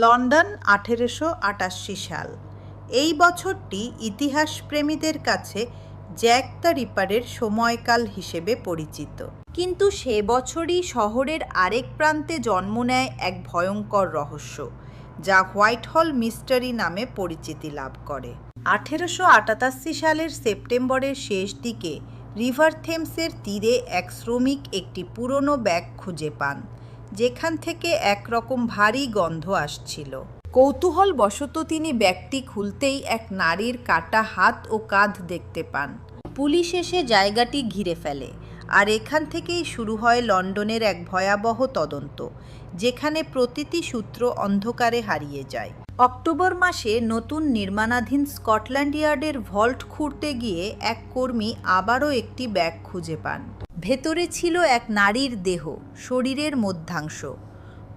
London আঠেরোশো আটাশি সাল। এই বছরটি ইতিহাসপ্রেমীদের কাছে জ্যাক দ্য রিপারের সময়কাল হিসেবে পরিচিত। কিন্তু সে বছরই শহরের আরেক প্রান্তে জন্ম নেয় এক ভয়ঙ্কর রহস্য, যা হোয়াইট হল মিস্টারি নামে পরিচিতি লাভ করে। আঠেরোশো আটাশি সালের সেপ্টেম্বরের শেষ দিকে রিভার থেমসের তীরে এক শ্রমিক একটি পুরনো ব্যাগ খুঁজে পান। যেখান থেকে একরকম ভারী গন্ধ আসছিল। কৌতূহল বশত তিনি ব্যাগটি খুলতেই এক নারীর কাটা হাত ও কাঁধ দেখতে পান। পুলিশ এসে জায়গাটি ঘিরে ফেলে আর এখান থেকেই শুরু হয় লন্ডনের এক ভয়াবহ তদন্ত, যেখানে প্রতিটি সূত্র অন্ধকারে হারিয়ে যায়। অক্টোবর মাসে নতুন নির্মাণাধীন স্কটল্যান্ড ইয়ার্ডের ভল্ট খুঁড়তে গিয়ে এক কর্মী আবারও একটি ব্যাগ খুঁজে পান। ভেতরে ছিল এক নারীর দেহ, শরীরের মধ্যাংশ।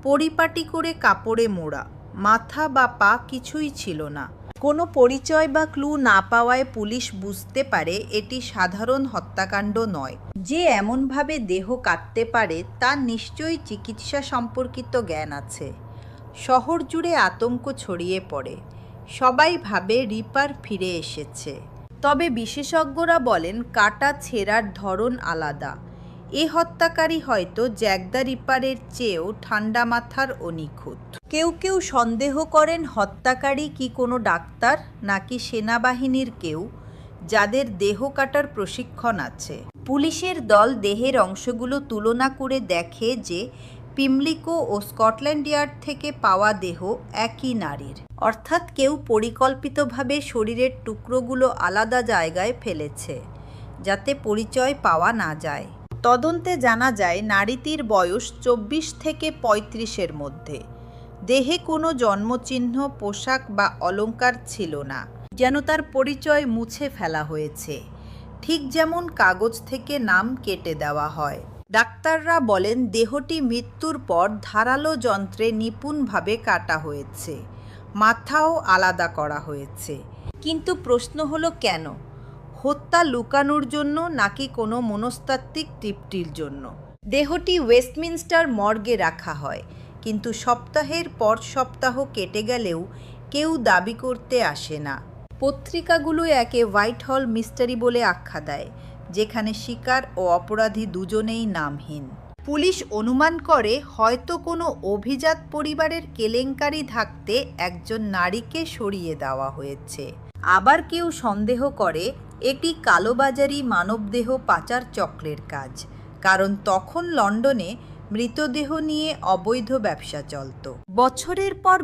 পরিপাটি করে কাপড়ে মোড়া, মাথা বা পা কিছুই ছিল না। কোনো পরিচয় বা ক্লু না পাওয়ায় পুলিশ বুঝতে পারে এটি সাধারণ হত্যাকাণ্ড নয়। যে এমনভাবে দেহ কাটতে পারে, তার নিশ্চয়ই চিকিৎসা সম্পর্কিত জ্ঞান আছে। শহর জুড়ে আতঙ্ক ছড়িয়ে পড়ে। সবাই ভাবে রিপার ফিরে এসেছে। তবে বিশেষজ্ঞরা বলেন কাটা ছেঁড়ার ধরন আলাদা। এ হত্যাকারী হয়তো জ্যাকদা রিপারের চেয়েও ঠান্ডা মাথার ও নিখুঁত। কেউ কেউ সন্দেহ করেন হত্যাকারী কি কোনো ডাক্তার নাকি সেনাবাহিনীর কেউ, যাদের দেহ কাটার প্রশিক্ষণ আছে। পুলিশের দল দেহের অংশগুলো তুলনা করে দেখে যে পিমলিকো ও স্কটল্যান্ড ইয়ার্ড থেকে পাওয়া দেহ একই নারীর। অর্থাৎ কেউ পরিকল্পিতভাবে শরীরের টুকরোগুলো আলাদা জায়গায় ফেলেছে, যাতে পরিচয় পাওয়া না যায়। তদন্তে জানা যায়, নারীটির বয়স চব্বিশ থেকে পঁয়ত্রিশের মধ্যে। দেহে কোনো জন্মচিহ্ন, পোশাক বা অলঙ্কার ছিল না, যেন তার পরিচয় মুছে ফেলা হয়েছে। ঠিক যেমন কাগজ থেকে নাম কেটে দেওয়া হয়। ডাক্তাররা বলেন দেহটি মৃত্যুর পর ধারালো যন্ত্রে নিপুণভাবে কাটা হয়েছে। মাথাও আলাদা করা হয়েছে। কিন্তু প্রশ্ন হলো কেন? হত্যা লুকানোর জন্য নাকি কোনো মনস্তাত্ত্বিক তৃপ্তির জন্য? দেহটি ওয়েস্টমিনস্টার মর্গে রাখা হয়, কিন্তু সপ্তাহের পর সপ্তাহ কেটে গেলেও কেউ দাবি করতে আসে না। পত্রিকাগুলো একে হোয়াইট হল মিস্টারি বলে আখ্যা দেয়। যেখানে শিকার ও অপরাধী দুজনেই নামহীন। পুলিশ অনুমান করে, হয়তো কোনো অভিজাত পরিবারের কেলেঙ্কারি থাকতে একজন নারীকে সরিয়ে দেওয়া হয়েছে। আবার কেউ সন্দেহ করে, এটি কালোবাজারি মানবদেহ পাচার চক্রের কাজ। কারণ তখন লন্ডনে মৃতদেহ নিয়ে অবৈধ ব্যবসা চলত। বছরের পর